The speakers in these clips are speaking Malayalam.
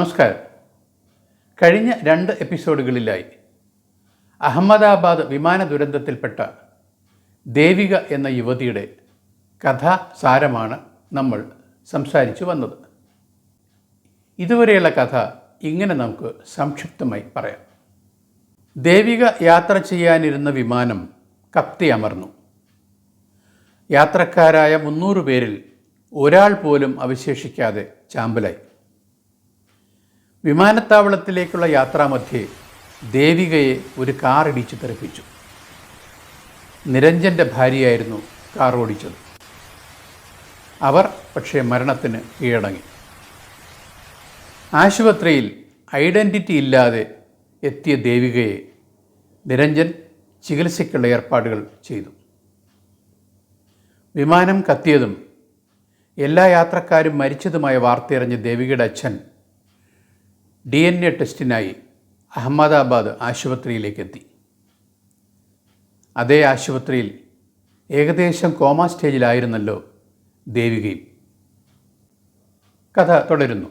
നമസ്കാരം. കഴിഞ്ഞ രണ്ട് എപ്പിസോഡുകളിലായി അഹമ്മദാബാദ് വിമാന ദുരന്തത്തിൽപ്പെട്ട ദേവിക എന്ന യുവതിയുടെ കഥാസാരമാണ് നമ്മൾ സംസാരിച്ചു വന്നത്. ഇതുവരെയുള്ള കഥ ഇങ്ങനെ നമുക്ക് സംക്ഷിപ്തമായി പറയാം. ദേവിക യാത്ര ചെയ്യാനിരുന്ന വിമാനം കത്തി അമർന്നു. യാത്രക്കാരായ മുന്നൂറ് പേരിൽ ഒരാൾ പോലും അവശേഷിക്കാതെ ചാമ്പലായി. വിമാനത്താവളത്തിലേക്കുള്ള യാത്രാമധ്യേ ദേവികയെ ഒരു കാർ ഇടിച്ചു തെറിപ്പിച്ചു. നിരഞ്ജന്റെ ഭാര്യയായിരുന്നു കാർ ഓടിച്ചത്. അവർ പക്ഷേ മരണത്തിന് കീഴടങ്ങി. ആശുപത്രിയിൽ ഐഡന്റിറ്റി ഇല്ലാതെ എത്തിയ ദേവികയെ നിരഞ്ജൻ ചികിത്സയ്ക്കുള്ള ഏർപ്പാടുകൾ ചെയ്തു. വിമാനം കത്തിയതും എല്ലാ യാത്രക്കാരും മരിച്ചതുമായ വാർത്തയറിഞ്ഞ ദേവികയുടെ അച്ഛൻ ഡി എൻ എ ടെസ്റ്റിനായി അഹമ്മദാബാദ് ആശുപത്രിയിലേക്കെത്തി. അതേ ആശുപത്രിയിൽ ഏകദേശം കോമ സ്റ്റേജിലായിരുന്നല്ലോ ദേവികയും. കഥ തുടരുന്നു.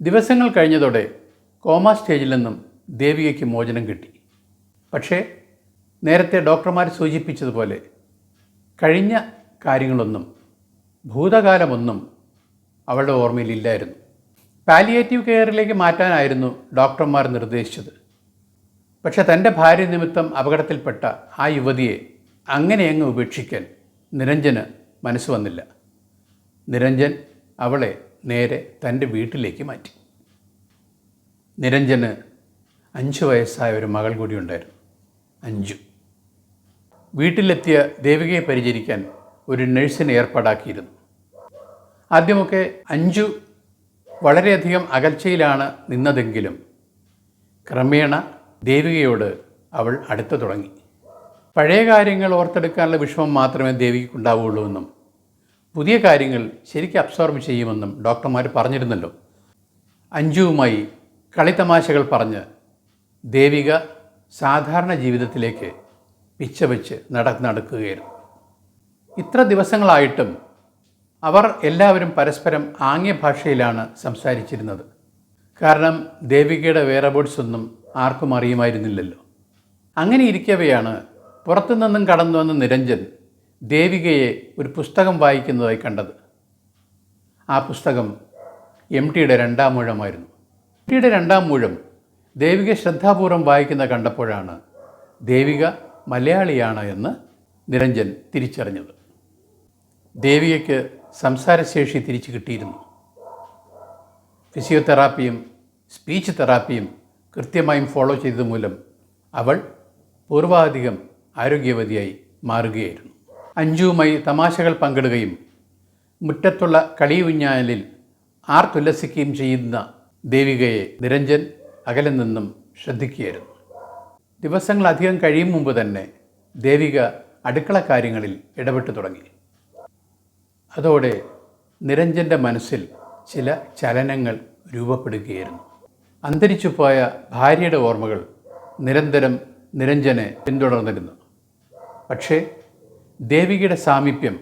ദിവസങ്ങൾ കഴിഞ്ഞതോടെ കോമ സ്റ്റേജിൽ നിന്നും ദേവികയ്ക്ക് മോചനം കിട്ടി. പക്ഷേ നേരത്തെ ഡോക്ടർമാർ സൂചിപ്പിച്ചതുപോലെ കഴിഞ്ഞ കാര്യങ്ങളൊന്നും ഭൂതകാലമൊന്നും അവളുടെ ഓർമ്മയിലില്ലായിരുന്നു. പാലിയേറ്റീവ് കെയറിലേക്ക് മാറ്റാനായിരുന്നു ഡോക്ടർമാർ നിർദ്ദേശിച്ചത്. പക്ഷെ തന്റെ ഭാര്യ നിമിത്തം അപകടത്തിൽപ്പെട്ട ആ യുവതിയെ അങ്ങനെ അങ്ങ് ഉപേക്ഷിക്കാൻ നിരഞ്ജന് മനസ്സ് വന്നില്ല. നിരഞ്ജൻ അവളെ നേരെ തന്റെ വീട്ടിലേക്ക് മാറ്റി. നിരഞ്ജന് അഞ്ച് വയസ്സായ ഒരു മകൾ കൂടി ഉണ്ടായിരുന്നു അഞ്ചു വീട്ടിലെത്തിയ ദേവികയെ പരിചരിക്കാൻ ഒരു നഴ്സിനെ ഏർപ്പാടാക്കിയിരുന്നു. ആദ്യമൊക്കെ അഞ്ചു വളരെയധികം അകൽച്ചയിലാണ് നിന്നതെങ്കിലും ക്രമേണ ദേവികയോട് അവൾ അടുത്തു തുടങ്ങി. പഴയ കാര്യങ്ങൾ ഓർത്തെടുക്കാനുള്ള വിഷമം മാത്രമേ ദേവികയ്ക്കുണ്ടാവുകയുള്ളൂ എന്നും പുതിയ കാര്യങ്ങൾ ശരിക്കും അബ്സോർബ് ചെയ്യുമെന്നും ഡോക്ടർമാർ പറഞ്ഞിരുന്നല്ലോ. അഞ്ജുവുമായി കളിത്തമാശകൾ പറഞ്ഞ് ദേവിക സാധാരണ ജീവിതത്തിലേക്ക് പിച്ചവെച്ച് നട നടക്കുകയായിരുന്നു. ഇത്ര ദിവസങ്ങളായിട്ടും അവർ എല്ലാവരും പരസ്പരം ആംഗ്യ ഭാഷയിലാണ് സംസാരിച്ചിരുന്നത്. കാരണം ദേവികയുടെ വേറബോർഡ്സ് ഒന്നും ആർക്കും അറിയുമായിരുന്നില്ലല്ലോ. അങ്ങനെ ഇരിക്കവെയാണ് പുറത്തുനിന്നും കടന്നു വന്ന നിരഞ്ജൻ ദേവികയെ ഒരു പുസ്തകം വായിക്കുന്നതായി കണ്ടത്. ആ പുസ്തകം എം ടിയുടെ രണ്ടാം മൂഴമായിരുന്നു. എം ടിയുടെ രണ്ടാം മൂഴം ദേവിക ശ്രദ്ധാപൂർവം വായിക്കുന്ന കണ്ടപ്പോഴാണ് ദേവിക മലയാളിയാണ് എന്ന് നിരഞ്ജൻ തിരിച്ചറിഞ്ഞത്. ദേവികയ്ക്ക് സംസാരശേഷി തിരിച്ചു കിട്ടിയിരുന്നു. ഫിസിയോതെറാപ്പിയും സ്പീച്ച് തെറാപ്പിയും കൃത്യമായും ഫോളോ ചെയ്തതുമൂലം അവൾ പൂർവാധികം ആരോഗ്യവതിയായി മാറുകയായിരുന്നു. അഞ്ജുവുമായി തമാശകൾ പങ്കിടുകയും മുറ്റത്തുള്ള കളിയുഞ്ഞാലിൽ ആർത്തുല്ലസിക്കുകയും ചെയ്യുന്ന ദേവികയെ നിരഞ്ജൻ അകലെ നിന്നും ശ്രദ്ധിക്കുകയായിരുന്നു. ദിവസങ്ങളധികം കഴിയും മുമ്പ് തന്നെ ദേവിക അടുക്കള കാര്യങ്ങളിൽ ഇടപെട്ടു തുടങ്ങി. അതോടെ നിരഞ്ജന്റെ മനസ്സിൽ ചില ചലനങ്ങൾ രൂപപ്പെടുകയായിരുന്നു. അന്തരിച്ചുപോയ ഭാര്യയുടെ ഓർമ്മകൾ നിരന്തരം നിരഞ്ജനെ പിന്തുടർന്നിരുന്നു. പക്ഷേ ദേവികയുടെ സാമീപ്യം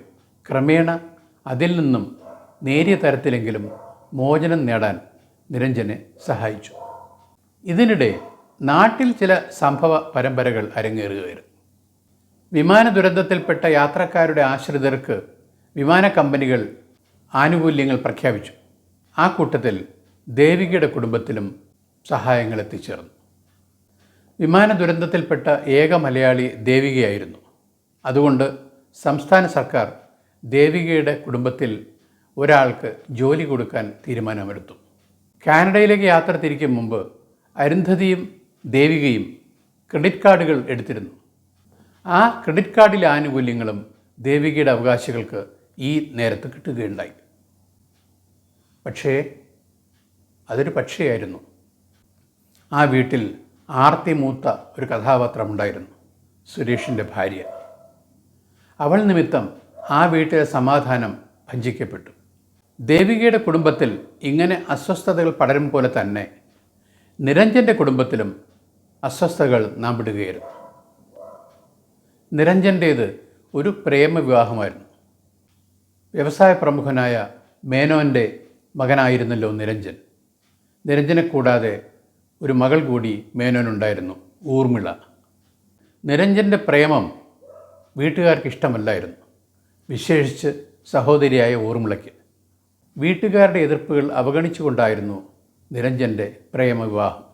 ക്രമേണ അതിൽ നിന്നും നേരിയ തരത്തിലെങ്കിലും മോചനം നേടാൻ നിരഞ്ജനെ സഹായിച്ചു. ഇതിനിടെ നാട്ടിൽ ചില സംഭവ പരമ്പരകൾ അരങ്ങേറുകയായിരുന്നു. വിമാന ദുരന്തത്തിൽപ്പെട്ട യാത്രക്കാരുടെ ആശ്രിതർക്ക് വിമാന കമ്പനികൾ ആനുകൂല്യങ്ങൾ പ്രഖ്യാപിച്ചു. ആ കൂട്ടത്തിൽ ദേവികയുടെ കുടുംബത്തിലും സഹായങ്ങൾ എത്തിച്ചേർന്നു. വിമാന ദുരന്തത്തിൽപ്പെട്ട ഏക മലയാളി ദേവികയായിരുന്നു. അതുകൊണ്ട് സംസ്ഥാന സർക്കാർ ദേവികയുടെ കുടുംബത്തിൽ ഒരാൾക്ക് ജോലി കൊടുക്കാൻ തീരുമാനമെടുത്തു. കാനഡയിലേക്ക് യാത്ര തിരിക്കും മുമ്പ് അരുന്ധതിയും ദേവികയും ക്രെഡിറ്റ് കാർഡുകൾ എടുത്തിരുന്നു. ആ ക്രെഡിറ്റ് കാർഡിലെ ആനുകൂല്യങ്ങളും ദേവികയുടെ അവകാശികൾക്ക് ഈ നേരത്ത് കിട്ടുകയുണ്ടായി. പക്ഷേ അതൊരു പക്ഷിയായിരുന്നു. ആ വീട്ടിൽ ആർത്തി മൂത്ത ഒരു കഥാപാത്രമുണ്ടായിരുന്നു സുരേഷിന്റെ ഭാര്യ. അവൾ നിമിത്തം ആ വീട്ടിലെ സമാധാനം ഭഞ്ചിക്കപ്പെട്ടു ദേവികയുടെ കുടുംബത്തിൽ ഇങ്ങനെ അസ്വസ്ഥതകൾ പടരും പോലെ തന്നെ നിരഞ്ജന്റെ കുടുംബത്തിലും അസ്വസ്ഥതകൾ നാം വിടുകയായിരുന്നു. നിരഞ്ജന്റേത് ഒരു പ്രേമവിവാഹമായിരുന്നു. വ്യവസായ പ്രമുഖനായ മേനോന്റെ മകനായിരുന്നല്ലോ നിരഞ്ജൻ. നിരഞ്ജനെ കൂടാതെ ഒരു മകൾ കൂടി മേനോനുണ്ടായിരുന്നു ഊർമിള. നിരഞ്ജന്റെ പ്രേമം വീട്ടുകാർക്ക് ഇഷ്ടമല്ലായിരുന്നു. വിശേഷിച്ച് സഹോദരിയായ ഊർമിളയ്ക്ക്. വീട്ടുകാരുടെ എതിർപ്പുകൾ അവഗണിച്ചുകൊണ്ടായിരുന്നു നിരഞ്ജന്റെ പ്രേമവിവാഹം.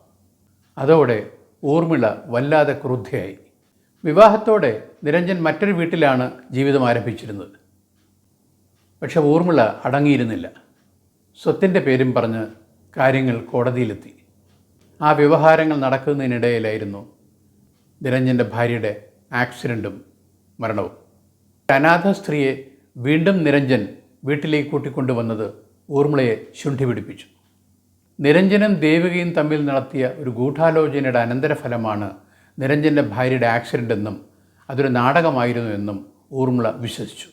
അതോടെ ഊർമിള വല്ലാതെ ക്രുദ്ധയായി. വിവാഹത്തോടെ നിരഞ്ജൻ മറ്റൊരു വീട്ടിലാണ് ജീവിതം ആരംഭിച്ചിരുന്നത്. പക്ഷെ ഊർമിള അടങ്ങിയിരുന്നില്ല. സ്വത്തിന്റെ പേരും പറഞ്ഞ് കാര്യങ്ങൾ കോടതിയിലെത്തി. ആ വ്യവഹാരങ്ങൾ നടക്കുന്നതിനിടയിലായിരുന്നു നിരഞ്ജന്റെ ഭാര്യയുടെ ആക്സിഡന്റും മരണവും. അനാഥ സ്ത്രീയെ വീണ്ടും നിരഞ്ജൻ വീട്ടിലേക്ക് കൂട്ടിക്കൊണ്ടുവന്നത് ഊർമിളയെ ശുണ്ഠി പിടിപ്പിച്ചു നിരഞ്ജനും ദേവികയും തമ്മിൽ നടത്തിയ ഒരു ഗൂഢാലോചനയുടെ അനന്തരഫലമാണ് നിരഞ്ജന്റെ ഭാര്യയുടെ ആക്സിഡന്റ് എന്നും അതൊരു നാടകമായിരുന്നു എന്നും ഊർമിള വിശ്വസിച്ചു.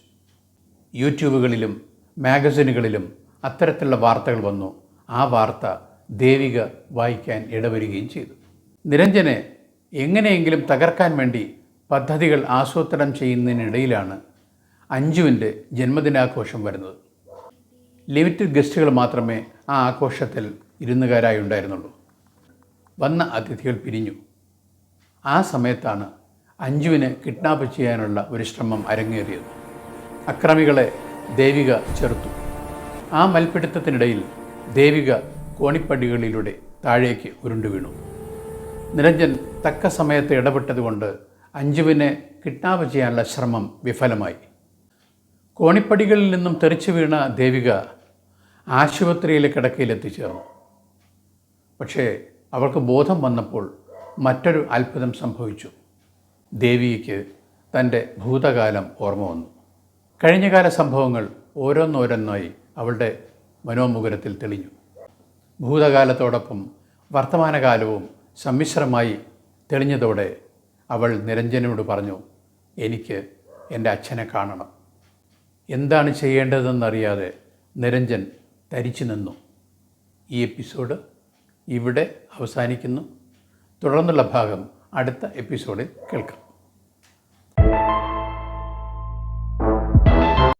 യൂട്യൂബുകളിലും മാഗസിനുകളിലും അത്തരത്തിലുള്ള വാർത്തകൾ വന്നു. ആ വാർത്ത ദേവിക വായിക്കാൻ ഇടവരികയും ചെയ്തു. നിരഞ്ജനെ എങ്ങനെയെങ്കിലും തകർക്കാൻ വേണ്ടി പദ്ധതികൾ ആസൂത്രണം ചെയ്യുന്നതിനിടയിലാണ് അഞ്ജുവിന്റെ ജന്മദിനാഘോഷം വരുന്നത്. ലിമിറ്റഡ് ഗസ്റ്റുകൾ മാത്രമേ ആ ആഘോഷത്തിൽ ഇരുന്നുകാരായി ഉണ്ടായിരുന്നുള്ളൂ. വന്ന അതിഥികൾ പിരിഞ്ഞു. ആ സമയത്താണ് അഞ്ജുവിനെ കിഡ്നാപ്പ് ചെയ്യാനുള്ള ഒരു ശ്രമം അരങ്ങേറിയത്. അക്രമികളെ ദേവിക ചെറുത്തു. ആ മൽപ്പിടുത്തത്തിനിടയിൽ ദേവിക കോണിപ്പടികളിലൂടെ താഴേക്ക് ഉരുണ്ടു വീണു. നിരഞ്ജൻ തക്ക സമയത്ത് ഇടപെട്ടതുകൊണ്ട് അഞ്ജുവിനെ കിഡ്നാപ്പ് ചെയ്യാനുള്ള ശ്രമം വിഫലമായി. കോണിപ്പടികളിൽ നിന്നും തെറിച്ചു വീണ ദേവിക ആശുപത്രിയിലെ കിടക്കയിൽ എത്തിച്ചേർന്നു പക്ഷേ അവൾക്ക് ബോധം വന്നപ്പോൾ മറ്റൊരു അത്ഭുതം സംഭവിച്ചു. ദേവിക്ക് തന്റെ ഭൂതകാലം ഓർമ്മ വന്നു. കഴിഞ്ഞകാല സംഭവങ്ങൾ ഓരോന്നോരോന്നായി അവളുടെ മനോമുകുരത്തിൽ തെളിഞ്ഞു. ഭൂതകാലത്തോടൊപ്പം വർത്തമാനകാലവും സമ്മിശ്രമായി തെളിഞ്ഞതോടെ അവൾ നിരഞ്ജനോട് പറഞ്ഞു എനിക്ക് എന്റെ അച്ഛനെ കാണണം. എന്താണ് ചെയ്യേണ്ടതെന്നറിയാതെ നിരഞ്ജൻ തരിച്ചു നിന്നു. ഈ എപ്പിസോഡ് ഇവിടെ അവസാനിക്കുന്നു. തുടർന്നുള്ള ഭാഗം അടുത്ത എപ്പിസോഡിൽ കേൾക്കാം.